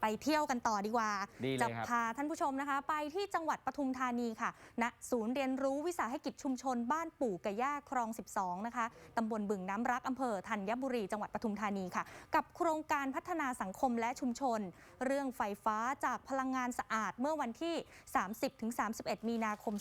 ไปเที่ยวกันต่อดีกว่า ดีเลยจะครับ พาท่านผู้ชมนะคะ ไปที่จังหวัดปทุมธานีค่ะณศูนย์เรียนรู้วิสาหกิจชุมชนบ้านปู่กะย่าคลอง 12 นะคะตำบลบึงน้ำรักอำเภอธัญบุรีจังหวัดปทุมธานีค่ะ กับโครงการพัฒนาสังคมและชุมชน เรื่องไฟฟ้าจากพลังงานสะอาดเมื่อวันที่ 30-31 มีนาคม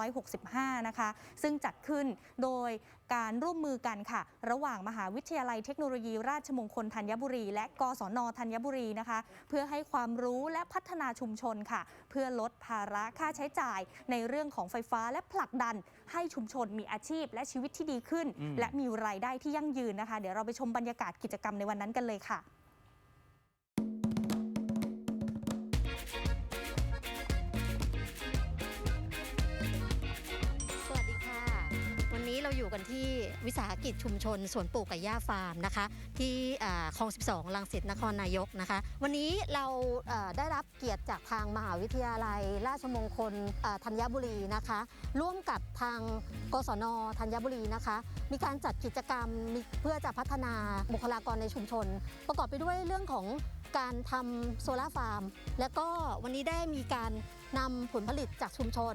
2565 นะคะ ซึ่งจัดขึ้นโดยการร่วมมือกันค่ะ ระหว่างมหาวิทยาลัยเทคโนโลยีราชมงคลธัญบุรี และกศนธัญบุรีนะคะเพื่อให้ความรู้และพัฒนาชุมชนค่ะ เพื่อลดภาระค่าใช้จ่าย ในเรื่องของไฟฟ้าและผลักดัน ให้ชุมชนมีอาชีพและชีวิตที่ดีขึ้นอืมและมีรายได้ที่ยั่งยืนนะคะ เดี๋ยวเราไปชมบรรยากาศกิจกรรมในวันนั้นกันเลยค่ะ อยู่กันที่วิสาหกิจชุมชนสวนปลูกไก่ย่าฟาร์มนะคะ ที่อ่าคลอง 12 ลังสิตนครนายกนะคะ วันนี้เราได้รับเกียรติจากทางมหาวิทยาลัย ราชมงคลธัญบุรีนะคะ ร่วมกับทางกศนธัญบุรีนะคะ มีการจัดกิจกรรมเพื่อจะพัฒนาบุคลากรในชุมชน ประกอบไปด้วยเรื่องของการทำโซลาร์ฟาร์ม แล้วก็วันนี้ได้มีการ นำผลผลิตจากชุมชน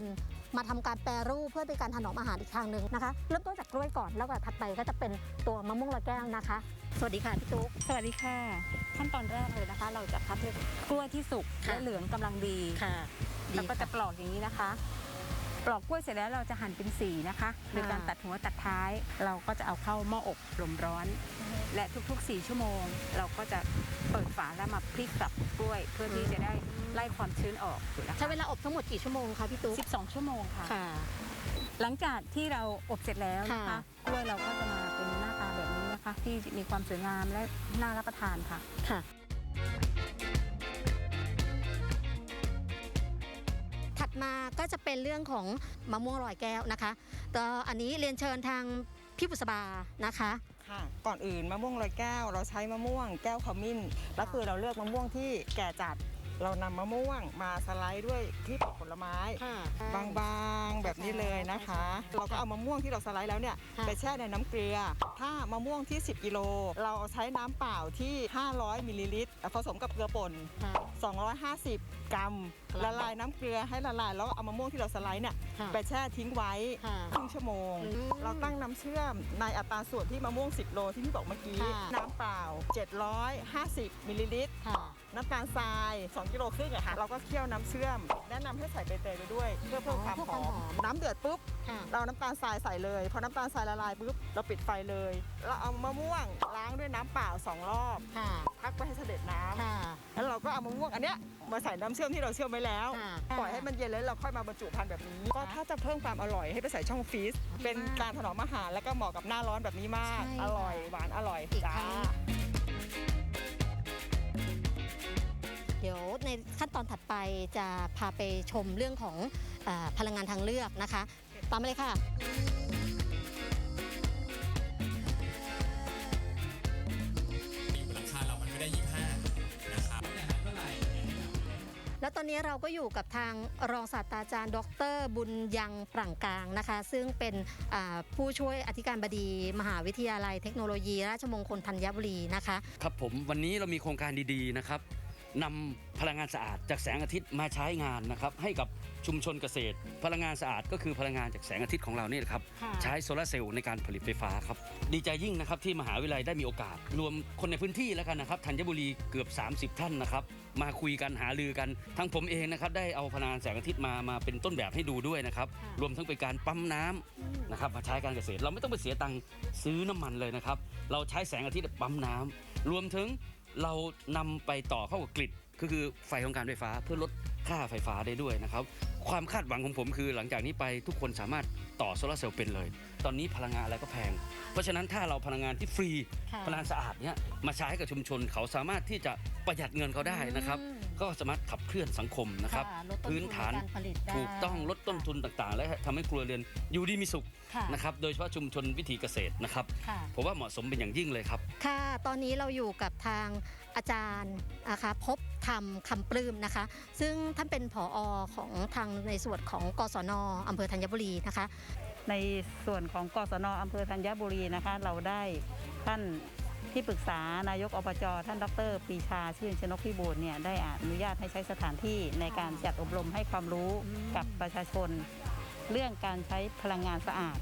มาทำการแปรรูปเพื่อเป็นการถนอมอาหารอีกทางหนึ่งนะคะ เริ่มต้นจากกล้วยก่อนแล้วก็ถัดไปก็จะเป็นตัวมะม่วงลอยแก้วนะคะ สวัสดีค่ะพี่ตุ๊กสวัสดีค่ะ ขั้นตอนแรกเลยนะคะ เราจะคัดกล้วยที่สุกค่ะและเหลืองกำลังดีค่ะแล้วก็จะปลอกอย่างนี้นะคะปลอกกล้วยเสร็จแล้วเราจะหั่นเป็นสีนะคะโดยการตัดหัวตัดท้าย เราก็จะเอาเข้าหม้ออบลมร้อน และทุกๆ 4 ชั่วโมง เราก็จะเปิดฝา แล้วมาพลิกกลับกล้วย เพื่อที่จะได้ไล่ความชื้นออกนะคะใช้เวลาอบทั้งหมดกี่ชั่วโมงคะพี่ตุ๊ก12 ชั่วโมงค่ะ ค่ะ หลังจากที่เราอบเสร็จแล้วนะคะค่ะกล้วยเราก็จะมาเป็นหน้าตาแบบนี้นะคะ ที่มีความสวยงามและน่ารับประทานค่ะ ค่ะ ถัดมาก็จะเป็นเรื่องของมะม่วงลอยแก้วนะคะก็อันนี้เรียนเชิญทางพี่บุษบานะคะ ค่ะ ก่อนอื่นมะม่วงลอยแก้ว เราใช้มะม่วงแก้วขมิ้น แล้วคือเราเลือกมะม่วงที่แก่จัด เรานำมะม่วงมาสไลด์ด้วยที่ปอกผลไม้ค่ะบางๆ แบบนี้เลยนะคะ เราก็เอามะม่วงที่เราสไลด์แล้วเนี่ยค่ะไปแช่ในน้ำเกลือ ถ้ามะม่วงที่ 10กิโลเราเอาใช้น้ำเปล่าที่ 500มิลลิลิตรผสมกับเกลือป่น ค่ะ 250 กรัมครับละลายน้ำเกลือให้ละลายแล้วเอามะม่วงที่เราสไลด์เนี่ยค่ะไปแช่ทิ้งไว้ค่ะครึ่งชั่วโมง อืมเราตั้งน้ำเชื่อมในอัตราส่วนที่มะม่วง 10 โลที่พี่บอกเมื่อกี้ ค่ะ น้ำเปล่า 750มิลลิลิตร ค่ะ น้ำตาลทราย 2 กิโลครึ่งอะค่ะ เราก็เคี่ยวน้ำเชื่อม แนะนำให้ใส่ใบเตยไปด้วย เพื่อเพิ่มอ๋อความเพื่อหความอมหอมน้ำเดือดปุ๊บ ค่ะ เราเอาน้ำตาลทรายใส่เลย พอน้ำตาลทรายละลายปุ๊บเราปิดไฟเลย เราเอามะม่วงล้างด้วยน้ำเปล่า2รอบ ค่ะ พักไว้ให้เสด็จน้ำค่ะ แล้วเราก็เอามะม่วงอันเนี้ยมาใส่น้ำเชื่อมที่เราเชื่อมไว้แล้ว ค่ะปล่อยให้มันเย็นแล้วเราค่อยมาบรรจุภัณฑ์แบบนี้ ก็ถ้าจะเพิ่มความอร่อยให้ไปใส่ช่องฟรีซเป็นการถนอมอาหารแล้วก็เหมาะกับหน้าร้อนแบบนี้มาก ใช่อร่อยหวานอร่อยอีกจ้า ครั้ง ในขั้นตอนถัดไปจะพาไปชมเรื่องของเออพลังงานทางเลือกนะคะ ตามมาเลยค่ะอยู่บนหลังคาเรามันไม่ได้25นะครับแล้วตอนนี้เราก็อยู่กับทางรองศาสตราจารย์ ดร บุญยังปรั่งกลางนะคะ ซึ่งเป็นอ่าผู้ช่วยอธิการบดี มหาวิทยาลัยเทคโนโลยี ราชมงคลธัญบุรีนะคะ ครับผมวันนี้เรามีโครงการดีๆนะครับ นำพลังงานสะอาดจากแสงอาทิตย์มาใช้งานนะครับให้กับชุมชนเกษตร พลังงานสะอาดก็คือพลังงานจากแสงอาทิตย์ของเรานี่แหละครับค่ะ ใช้โซลาร์เซลล์ในการผลิตไฟฟ้าครับดีใจยิ่งนะครับที่มหาวิทยาลัยได้มีโอกาส รวมคนในพื้นที่แล้วกันนะครับธัญบุรีเกือบ 30 ท่านนะครับมาคุยกันหารือกันทั้งผมเองนะครับได้เอาพลังงานแสงอาทิตย์มามาเป็นต้นแบบให้ดูด้วยนะครับค่ะ รวมทั้งเป็นการปั๊มน้ำนะครับมาใช้การเกษตรเราไม่ต้องไปเสียตังค์ซื้อน้ำมันเลยนะครับ เราใช้แสงอาทิตย์ปั๊มน้ำรวมถึง เรานำไปต่อเข้ากับกริดก็คือไฟของการไฟฟ้าเพื่อลดค่าไฟฟ้าได้ด้วยนะครับ ความคาดหวังของผมคือหลังจากนี้ไปทุกคนสามารถต่อโซลาร์เซลล์เป็นเลย ตอนนี้พลังงานอะไรก็แพง เพราะฉะนั้นถ้าเราพลังงานที่ฟรี ค่ะ พลังงานสะอาดเนี้ยมาใช้ให้กับชุมชนเขาสามารถที่จะประหยัดเงินเขาได้นะครับ อืม ก็สามารถขับเคลื่อนสังคมนะครับค่ะลดต้นทุนพื้นฐานในการผลิตได้ถูกต้องลดต้นทุนต่างๆ และทำให้ครัวเรือนอยู่ดีมีสุขค่ะ นะครับโดยเฉพาะชุมชนวิถีเกษตรนะครับค่ะ ผมว่าเหมาะสมเป็นอย่างยิ่งเลยครับ ค่ะ ตอนนี้เราอยู่กับทางอาจารย์นะคะพบธรรมคำปลื้มนะคะ ซึ่งท่านเป็นผออของทางในส่วนของกศนอำเภอธัญบุรีนะคะ ในส่วนของกศนอำเภอธัญบุรีนะคะ เราได้ท่าน ที่ปรึกษานายกอบจท่านดรปรีชาชื่นชนกพิบูลเนี่ยได้อนุญาตให้ใช้สถานที่ในการจัดอบรมให้ความรู้อืมกับประชาชน เรื่องการใช้พลังงานสะอาด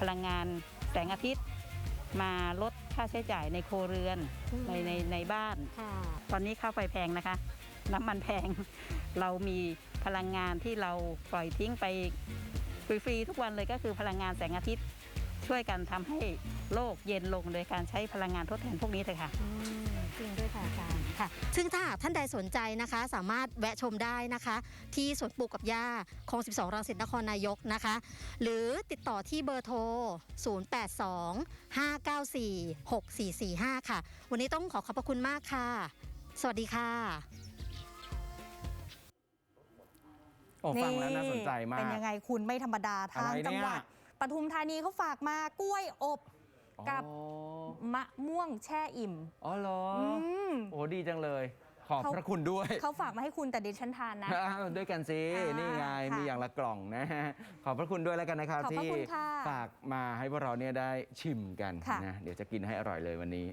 พลังงานแสงอาทิตย์ มาลดค่าใช้จ่ายในครัวเรือนในในในบ้านค่ะตอนนี้ค่าไฟแพงนะคะ น้ำมันแพงเรามีพลังงานที่เราปล่อยทิ้งไปฟรีๆทุกวันเลยก็คือพลังงานแสงอาทิตย์ ช่วยกันทำให้โลกเย็นลงโดยการใช้พลังงานทดแทนพวกนี้เถอะค่ะอืมจริงด้วยค่ะอาจารย์ค่ะ ซึ่งถ้าหากท่านใดสนใจนะคะ สามารถแวะชมได้นะคะ ที่สวนปลูกกับย่าคลอง 12 รังสิตนครนายกนะคะ หรือติดต่อที่เบอร์โทร 082 594 6445 ค่ะ วันนี้ต้องขอขอบพระคุณมากค่ะ สวัสดีค่ะโอ้ฟังแล้วน่าสนใจมาเป็นกยังไงคุณไม่ธรรมดาทางอะไรเนี่ยจังหวัด ปทุมธานีเขาฝากมากล้วยอบกับอ๋อ มะม่วงแช่อิ่ม อ๋อเหรออืมโอ้ดีจังเลย ขอบเขา พระคุณด้วย เขาฝากมาให้คุณแต่ดิฉันทานนะอ้าวด้วยกันสิ อ่านี่นี่ไง ค่ะมีอย่างละกล่องนะฮะ ขอบพระคุณด้วยแล้วกันนะครับขอบพระที่คุณค่ะฝากมาให้พวกเราเนี่ยได้ชิมกันค่ะ นะ เดี๋ยวจะกินให้อร่อยเลยวันนี้